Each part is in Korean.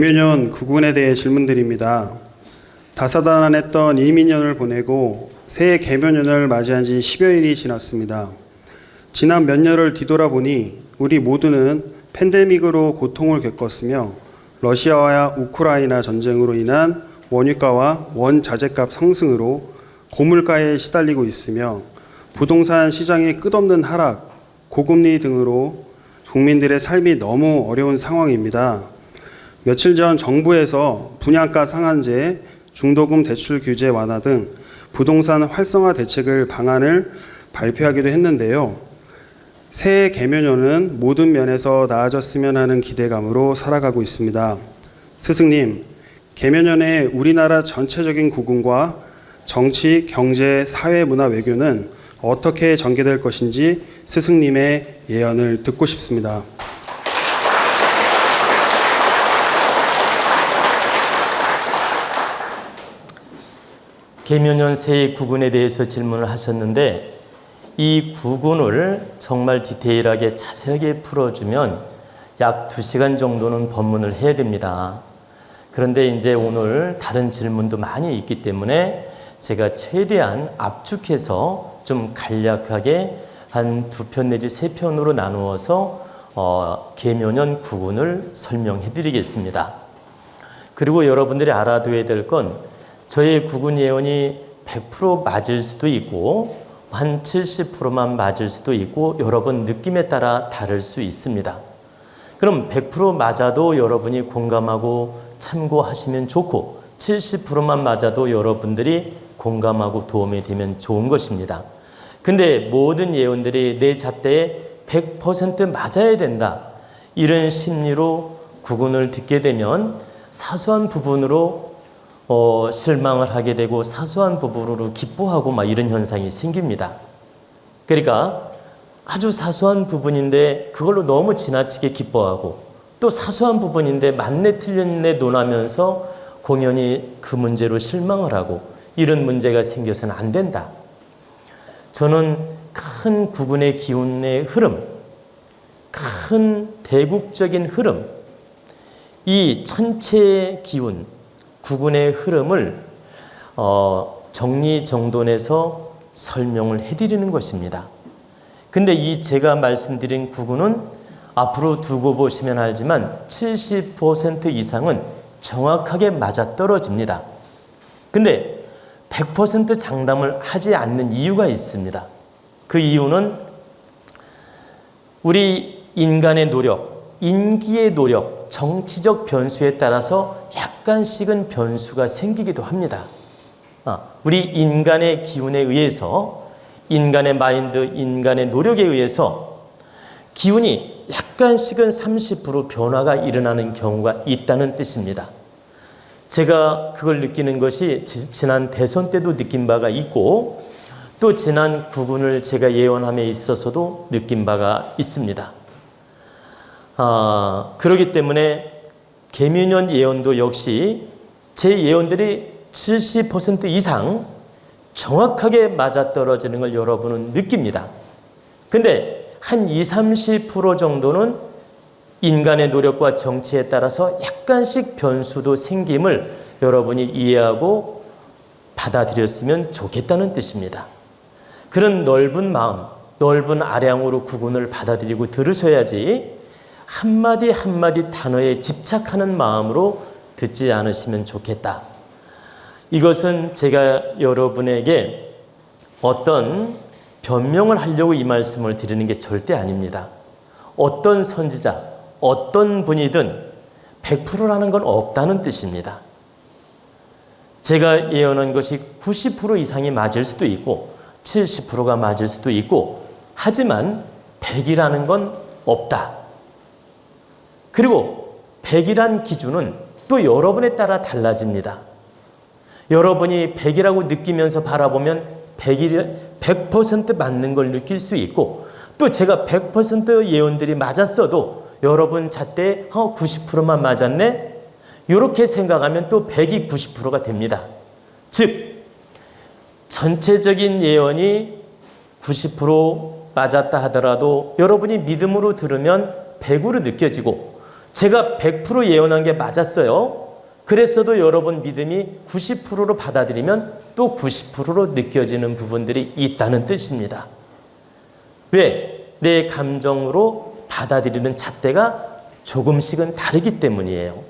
개묘년 구군에 대해 질문드립니다. 다사다난했던 이민년을 보내고 새해 개묘년을 맞이한 지 10여일이 지났습니다. 지난 몇 년을 뒤돌아보니 우리 모두는 팬데믹으로 고통을 겪었으며 러시아와 우크라이나 전쟁으로 인한 원유가와 원자재값 상승으로 고물가에 시달리고 있으며 부동산 시장의 끝없는 하락, 고금리 등으로 국민들의 삶이 너무 어려운 상황입니다. 며칠 전 정부에서 분양가 상한제, 중도금 대출 규제 완화 등 부동산 활성화 대책을 방안을 발표하기도 했는데요. 새해 개묘년은 모든 면에서 나아졌으면 하는 기대감으로 살아가고 있습니다. 스승님, 개묘년에 우리나라 전체적인 구군과 정치, 경제, 사회, 문화, 외교는 어떻게 전개될 것인지 스승님의 예언을 듣고 싶습니다. 개묘년 새해 구군에 대해서 질문을 하셨는데 이 구군을 정말 디테일하게 자세하게 풀어주면 약 2시간 정도는 법문을 해야 됩니다. 그런데 이제 오늘 다른 질문도 많이 있기 때문에 제가 최대한 압축해서 좀 간략하게 한 두 편 내지 세 편으로 나누어서 어, 개묘년 구군을 설명해 드리겠습니다. 그리고 여러분들이 알아둬야 될 건 저의 구군 예언이 100% 맞을 수도 있고 한 70%만 맞을 수도 있고 여러분 느낌에 따라 다를 수 있습니다. 그럼 100% 맞아도 여러분이 공감하고 참고하시면 좋고 70%만 맞아도 여러분들이 공감하고 도움이 되면 좋은 것입니다. 근데 모든 예언들이 내 잣대에 100% 맞아야 된다. 이런 심리로 구군을 듣게 되면 사소한 부분으로 어, 실망을 하게 되고 사소한 부분으로 기뻐하고 막 이런 현상이 생깁니다. 그러니까 아주 사소한 부분인데 그걸로 너무 지나치게 기뻐하고 또 사소한 부분인데 맞네 틀렸네 논하면서 공연히 그 문제로 실망을 하고 이런 문제가 생겨서는 안 된다. 저는 큰 구분의 기운의 흐름, 큰 대국적인 흐름, 이 천체의 기운, 구군의 흐름을 어, 정리정돈해서 설명을 해드리는 것입니다. 근데 이 제가 말씀드린 구군은 앞으로 두고 보시면 알지만 70% 이상은 정확하게 맞아떨어집니다. 근데 100% 장담을 하지 않는 이유가 있습니다. 그 이유는 우리 인간의 노력, 인기의 노력, 정치적 변수에 따라서 약간씩은 변수가 생기기도 합니다. 아, 우리 인간의 기운에 의해서 인간의 마인드, 인간의 노력에 의해서 기운이 약간씩은 30% 변화가 일어나는 경우가 있다는 뜻입니다. 제가 그걸 느끼는 것이 지, 난 대선 때도 느낀 바가 있고 또 지난 구분을 제가 예언함에 있어서도 느낀 바가 있습니다. 아, 그렇기 때문에 개미년 예언도 역시 제 예언들이 70% 이상 정확하게 맞아떨어지는 걸 여러분은 느낍니다. 근데 한 20, 30% 정도는 인간의 노력과 정치에 따라서 약간씩 변수도 생김을 여러분이 이해하고 받아들였으면 좋겠다는 뜻입니다. 그런 넓은 마음, 넓은 아량으로 구분을 받아들이고 들으셔야지 한마디 한마디 단어에 집착하는 마음으로 듣지 않으시면 좋겠다. 이것은 제가 여러분에게 어떤 변명을 하려고 이 말씀을 드리는 게 절대 아닙니다. 어떤 선지자, 어떤 분이든 100%라는 건 없다는 뜻입니다. 제가 예언한 것이 90% 이상이 맞을 수도 있고 70%가 맞을 수도 있고 하지만 100이라는 건 없다. 그리고 100이란 기준은 또 여러분에 따라 달라집니다. 여러분이 100이라고 느끼면서 바라보면 100이 100% 맞는 걸 느낄 수 있고 또 제가 100% 예언들이 맞았어도 여러분 잣대 어, 90%만 맞았네? 이렇게 생각하면 또 100이 90%가 됩니다. 즉 전체적인 예언이 90% 맞았다 하더라도 여러분이 믿음으로 들으면 100으로 느껴지고 제가 100% 예언한 게 맞았어요. 그랬어도 여러분 믿음이 90%로 받아들이면 또 90%로 느껴지는 부분들이 있다는 뜻입니다. 왜? 내 감정으로 받아들이는 잣대가 조금씩은 다르기 때문이에요.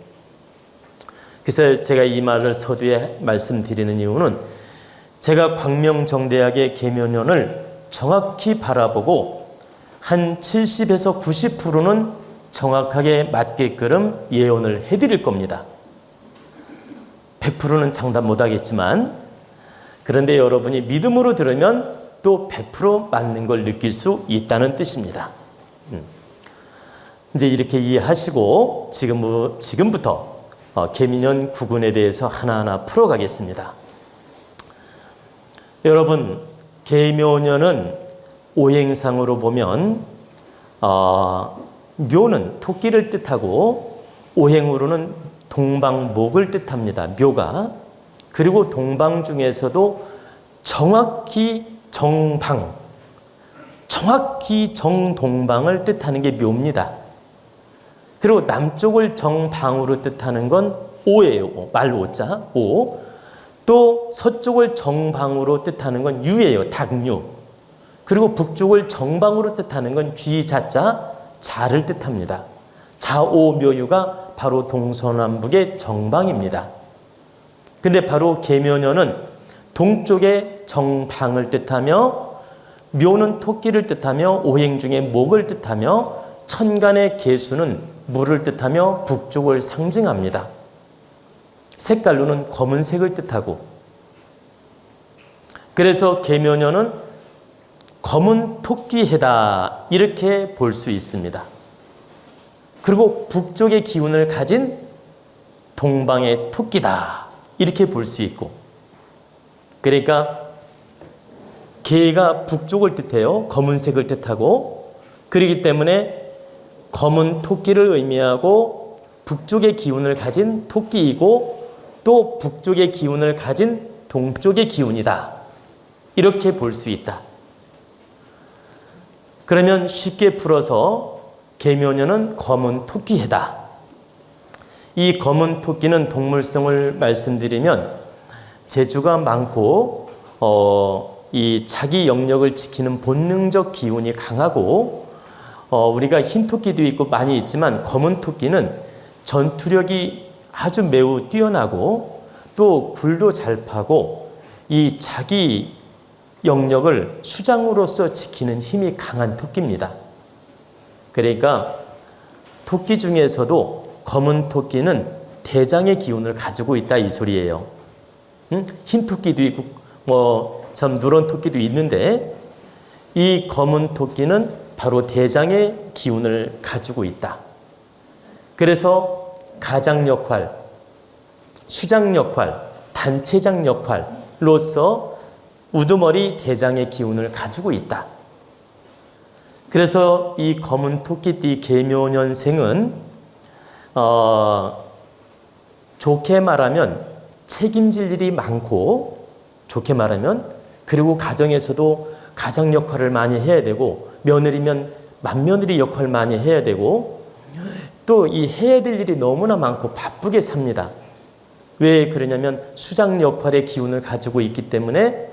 그래서 제가 이 말을 서두에 말씀드리는 이유는 제가 광명정대학의 계면연을 정확히 바라보고 한 70에서 90%는 정확하게 맞게끔 예언을 해드릴 겁니다. 100%는 장담 못하겠지만 그런데 여러분이 믿음으로 들으면 또 100% 맞는 걸 느낄 수 있다는 뜻입니다. 음. 이제 이렇게 이해하시고 지금, 지금부터 어, 개민연 구군에 대해서 하나하나 풀어가겠습니다. 여러분, 개묘년은 오행상으로 보면 어, 묘는 토끼를 뜻하고 오행으로는 동방목을 뜻합니다. 묘가 그리고 동방 중에서도 정확히 정방, 정확히 정동방을 뜻하는 게 묘입니다. 그리고 남쪽을 정방으로 뜻하는 건 오예요. 오. 말 오자 오. 또 서쪽을 정방으로 뜻하는 건 유예요. 닭유. 그리고 북쪽을 정방으로 뜻하는 건 쥐자자 자를 뜻합니다. 자오묘유가 바로 동서남북의 정방입니다. 근데 바로 계묘년은 동쪽의 정방을 뜻하며 묘는 토끼를 뜻하며 오행 중에 목을 뜻하며 천간의 개수는 물을 뜻하며 북쪽을 상징합니다. 색깔로는 검은색을 뜻하고 그래서 계묘년은 검은 토끼 해다 이렇게 볼 수 있습니다. 그리고 북쪽의 기운을 가진 동방의 토끼다 이렇게 볼 수 있고 그러니까 개가 북쪽을 뜻해요. 검은색을 뜻하고 그렇기 때문에 검은 토끼를 의미하고 북쪽의 기운을 가진 토끼이고 또 북쪽의 기운을 가진 동쪽의 기운이다. 이렇게 볼 수 있다. 그러면 쉽게 풀어서 계묘년은 검은 토끼해다. 이 검은 토끼는 동물성을 말씀드리면 재주가 많고 어, 이 자기 영역을 지키는 본능적 기운이 강하고 어, 우리가 흰 토끼도 있고 많이 있지만 검은 토끼는 전투력이 아주 매우 뛰어나고 또 굴도 잘 파고 이 자기 영역을 수장으로서 지키는 힘이 강한 토끼입니다. 그러니까 토끼 중에서도 검은 토끼는 대장의 기운을 가지고 있다 이 소리예요. 응? 흰 토끼도 있고 뭐참 누런 토끼도 있는데 이 검은 토끼는 바로 대장의 기운을 가지고 있다. 그래서 가장 역할, 수장 역할, 단체장 역할로서 우두머리 대장의 기운을 가지고 있다. 그래서 이 검은 토끼띠 계묘년생은 어, 좋게 말하면 책임질 일이 많고 좋게 말하면 그리고 가정에서도 가장 역할을 많이 해야 되고 며느리면 맏며느리 역할 많이 해야 되고 또 이 해야 될 일이 너무나 많고 바쁘게 삽니다. 왜 그러냐면 수장 역할의 기운을 가지고 있기 때문에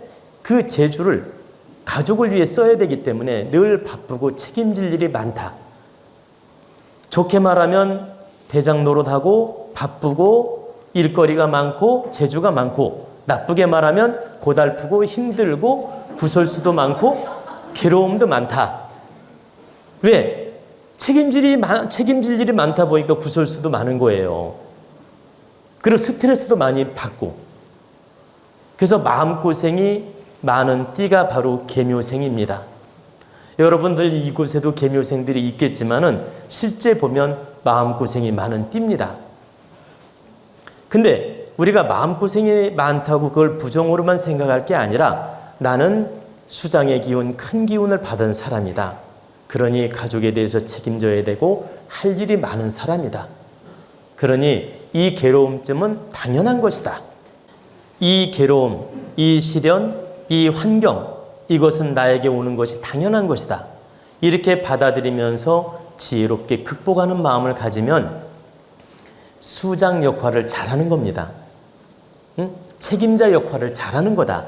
그 재주를 가족을 위해 써야 되기 때문에 늘 바쁘고 책임질 일이 많다. 좋게 말하면 대장 노릇하고 바쁘고 일거리가 많고 재주가 많고 나쁘게 말하면 고달프고 힘들고 구설수도 많고 괴로움도 많다. 왜? 책임질이 많, 책임질 일이 많다 보니까 구설수도 많은 거예요. 그리고 스트레스도 많이 받고. 그래서 마음고생이 많은 띠가 바로 개묘생입니다. 여러분들 이곳에도 개묘생들이 있겠지만은 실제 보면 마음고생이 많은 띠입니다. 근데 우리가 마음고생이 많다고 그걸 부정으로만 생각할 게 아니라 나는 수장의 기운, 큰 기운을 받은 사람이다. 그러니 가족에 대해서 책임져야 되고 할 일이 많은 사람이다. 그러니 이 괴로움쯤은 당연한 것이다. 이 괴로움, 이 시련, 이 환경, 이것은 나에게 오는 것이 당연한 것이다. 이렇게 받아들이면서 지혜롭게 극복하는 마음을 가지면 수장 역할을 잘하는 겁니다. 응? 책임자 역할을 잘하는 거다.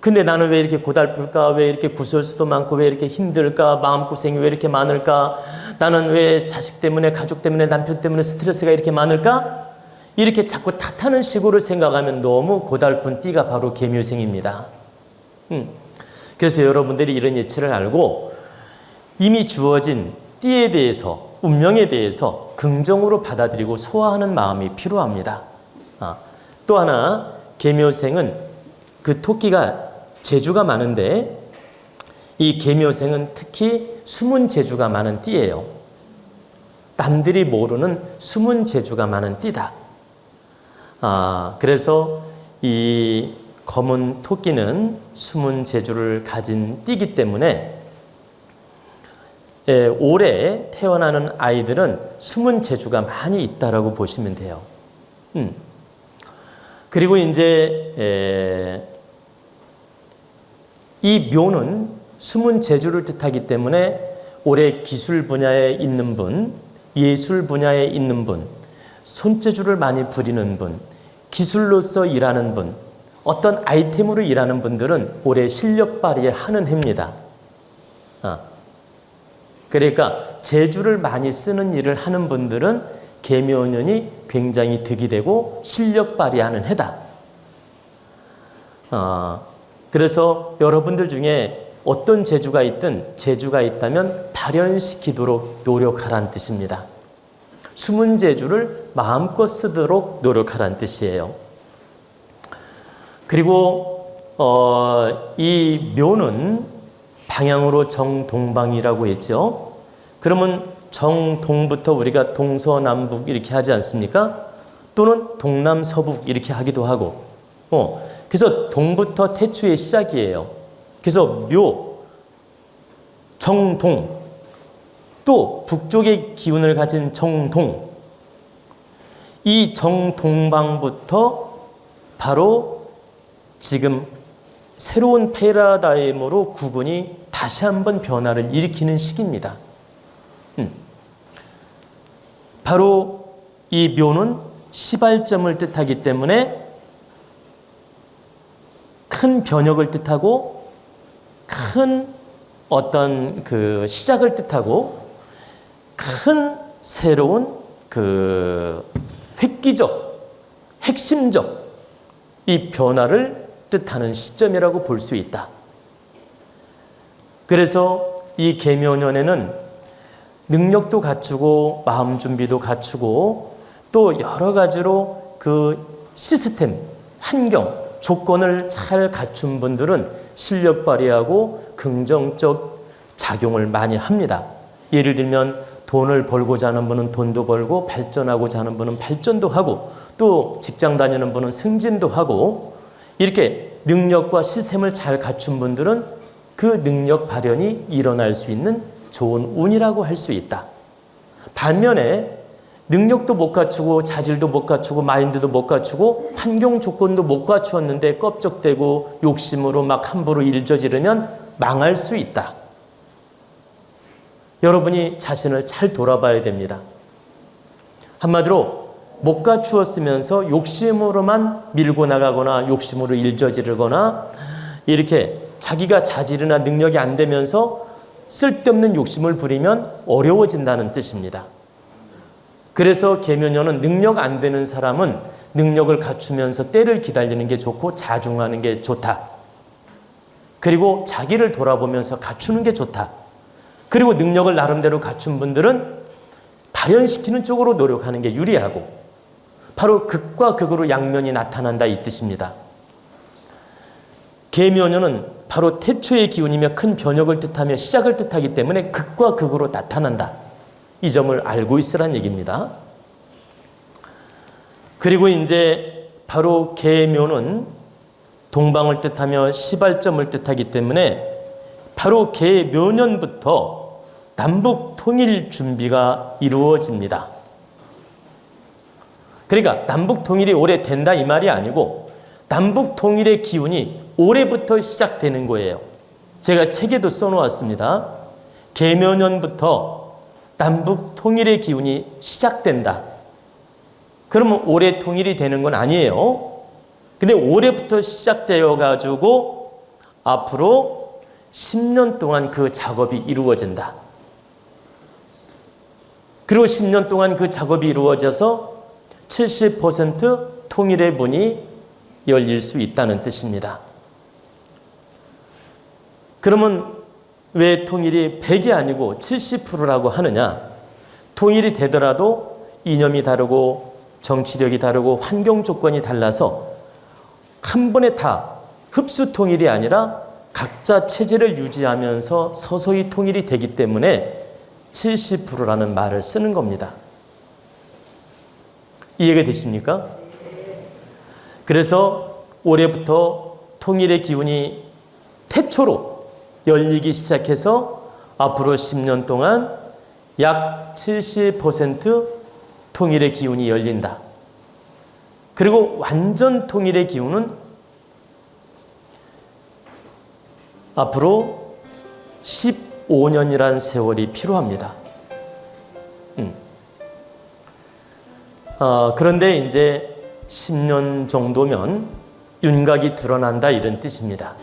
근데 나는 왜 이렇게 고달플까? 왜 이렇게 구설수도 많고 왜 이렇게 힘들까? 마음고생이 왜 이렇게 많을까? 나는 왜 자식 때문에 가족 때문에 남편 때문에 스트레스가 이렇게 많을까? 이렇게 자꾸 탓하는 식으로 생각하면 너무 고달픈 띠가 바로 개묘생입니다. 음. 그래서 여러분들이 이런 예치를 알고 이미 주어진 띠에 대해서 운명에 대해서 긍정으로 받아들이고 소화하는 마음이 필요합니다. 아, 또 하나 개묘생은 그 토끼가 재주가 많은데 이 개묘생은 특히 숨은 재주가 많은 띠예요. 남들이 모르는 숨은 재주가 많은 띠다. 아, 그래서 이 검은 토끼는 숨은 재주를 가진 띠기 때문에 예, 올해 태어나는 아이들은 숨은 재주가 많이 있다라고 보시면 돼요. 음. 그리고 이제 에, 이 묘는 숨은 재주를 뜻하기 때문에 올해 기술 분야에 있는 분, 예술 분야에 있는 분, 손재주를 많이 부리는 분, 기술로서 일하는 분, 어떤 아이템으로 일하는 분들은 올해 실력 발휘하는 해입니다. 아. 그러니까 재주를 많이 쓰는 일을 하는 분들은 개묘년이 굉장히 득이 되고 실력 발휘하는 해다. 어, 그래서 여러분들 중에 어떤 재주가 있든 재주가 있다면 발현시키도록 노력하라는 뜻입니다. 숨은 재주를 마음껏 쓰도록 노력하라는 뜻이에요. 그리고 어, 이 묘는 방향으로 정동방이라고 했죠. 그러면 정동부터 우리가 동서남북 이렇게 하지 않습니까? 또는 동남서북 이렇게 하기도 하고. 어, 그래서 동부터 태초의 시작이에요. 그래서 묘, 정동, 또 북쪽의 기운을 가진 정동. 이 정동방부터 바로 지금 새로운 패러다임으로 구군이 다시 한번 변화를 일으키는 시기입니다. 음. 바로 이 묘는 시발점을 뜻하기 때문에 큰 변혁을 뜻하고 큰 어떤 그 시작을 뜻하고 큰 새로운 그 획기적, 핵심적 이 변화를 뜻하는 시점이라고 볼 수 있다. 그래서 이 개묘년에는 능력도 갖추고 마음 준비도 갖추고 또 여러 가지로 그 시스템, 환경, 조건을 잘 갖춘 분들은 실력 발휘하고 긍정적 작용을 많이 합니다. 예를 들면 돈을 벌고자 하는 분은 돈도 벌고 발전하고자 하는 분은 발전도 하고 또 직장 다니는 분은 승진도 하고 이렇게 능력과 시스템을 잘 갖춘 분들은 그 능력 발현이 일어날 수 있는 좋은 운이라고 할 수 있다. 반면에 능력도 못 갖추고 자질도 못 갖추고 마인드도 못 갖추고 환경 조건도 못 갖추었는데 껍적대고 욕심으로 막 함부로 일 저지르면 망할 수 있다. 여러분이 자신을 잘 돌아봐야 됩니다. 한마디로 못 갖추었으면서 욕심으로만 밀고 나가거나 욕심으로 일 저지르거나 이렇게 자기가 자질이나 능력이 안 되면서 쓸데없는 욕심을 부리면 어려워진다는 뜻입니다. 그래서 계면녀는 능력 안 되는 사람은 능력을 갖추면서 때를 기다리는 게 좋고 자중하는 게 좋다. 그리고 자기를 돌아보면서 갖추는 게 좋다. 그리고 능력을 나름대로 갖춘 분들은 발현시키는 쪽으로 노력하는 게 유리하고 바로 극과 극으로 양면이 나타난다 이 뜻입니다. 계묘년은 바로 태초의 기운이며 큰 변혁을 뜻하며 시작을 뜻하기 때문에 극과 극으로 나타난다. 이 점을 알고 있으란 얘기입니다. 그리고 이제 바로 계묘는 동방을 뜻하며 시발점을 뜻하기 때문에 바로 계묘년부터 남북 통일 준비가 이루어집니다. 그러니까 남북 통일이 올해 된다 이 말이 아니고 남북 통일의 기운이 올해부터 시작되는 거예요. 제가 책에도 써놓았습니다. 개묘년부터 남북 통일의 기운이 시작된다. 그러면 올해 통일이 되는 건 아니에요. 근데 올해부터 시작되어 가지고 앞으로 10년 동안 그 작업이 이루어진다. 그리고 10년 동안 그 작업이 이루어져서 70% 통일의 문이 열릴 수 있다는 뜻입니다. 그러면 왜 통일이 100이 아니고 70%라고 하느냐? 통일이 되더라도 이념이 다르고 정치력이 다르고 환경 조건이 달라서 한 번에 다 흡수 통일이 아니라 각자 체제를 유지하면서 서서히 통일이 되기 때문에 70%라는 말을 쓰는 겁니다. 이해가 되십니까? 그래서 올해부터 통일의 기운이 태초로 열리기 시작해서 앞으로 10년 동안 약 70% 통일의 기운이 열린다. 그리고 완전 통일의 기운은 앞으로 15년이란 세월이 필요합니다. 음. 어, 그런데 이제 10년 정도면 윤곽이 드러난다 이런 뜻입니다.